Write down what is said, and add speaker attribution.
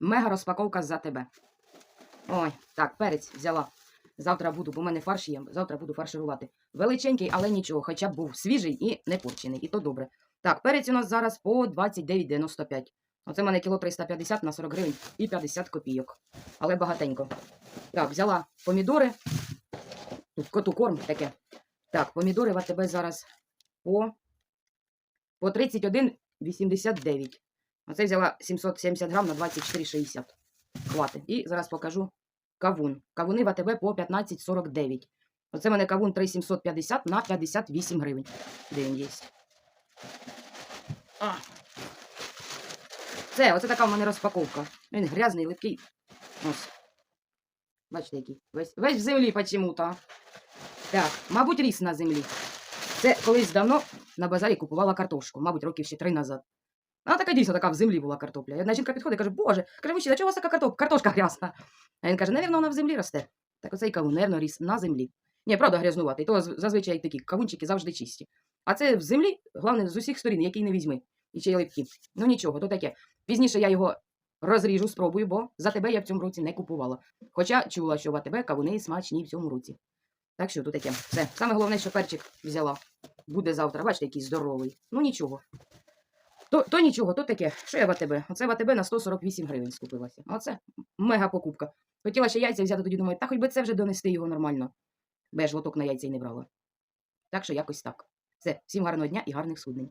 Speaker 1: Мега розпаковка за тебе. Ой, так, перець взяла. Завтра буду, бо в мене фарш є. Завтра буду фарширувати. Величенький, але нічого, хоча б був свіжий і не порчений, і то добре. Так, перець у нас зараз по 29,95. Оце в мене кіло 350 на 40 гривень і 50 копійок. Але багатенько. Так, взяла помідори. Тут коту корм таке. Так, помідори в тебе зараз по, по 31,89. Оце взяла 770 грам на 24,60. Хватить. І зараз покажу кавун. Кавуни в АТБ по 15,49. Оце в мене кавун 3,750 на 58 гривень. Де він є? А. Це, оце така в мене розпаковка. Він грязний, липкий. Ось. Бачите, який. Весь, весь в землі почему-то. Так, мабуть, ріс на землі. Це колись давно на базарі купувала картошку, мабуть, років ще три назад. Вона така дійсно така в землі була картопля. І одна жінка підходить і каже, боже, каже, мужчина, чого у вас така картопля? Картошка грязна. А він каже, навірно, вона в землі росте. Так оцей кавун, навірно, ріс на землі. Ні, правда, грязнуватий. То зазвичай такі кавунчики завжди чисті. А це в землі, головне, з усіх сторін, який не візьми. І ще липкі. Ну нічого, то таке. Пізніше я його розріжу, спробую, бо за тебе я в цьому році не купувала. Хоча чула, що в АТБ кавуни смачні в цьому році. Так що тут таке. Все. Саме головне, що перчик взяла. Буде завтра. Бачите, який здоровий. Ну нічого. То, то нічого, то таке. Що я в АТБ? Оце в АТБ на 148 гривень скупилася. Оце мега покупка. Хотіла ще яйця взяти, тоді думаю, та хоч би це вже донести його нормально. Бо я ж лоток на яйця й не брала. Так що якось так. Все, всім гарного дня і гарних суднень.